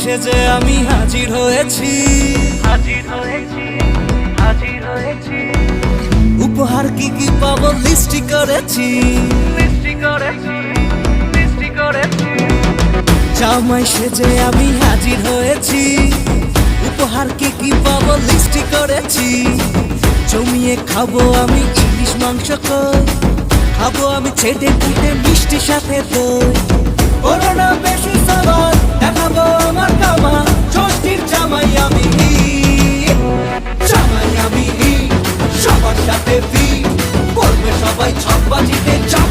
সেজে আমি হাজির হয়েছি। হাজির হয়েছি হাজির হয়েছি। উপহার কি কি পাবো লিস্টি করেছি। মিষ্টি করেছি মিষ্টি করেছি। জামাই সেজে আমি হাজির হয়েছি। উপহার কি কি পাবো লিস্টি করেছি। জমিয়ে খাব আমি ইলিশ মাংস খাব আমি ছেটে পুটে মিষ্টি সাথে দই সবাই ছাপ্পা জিতে চায়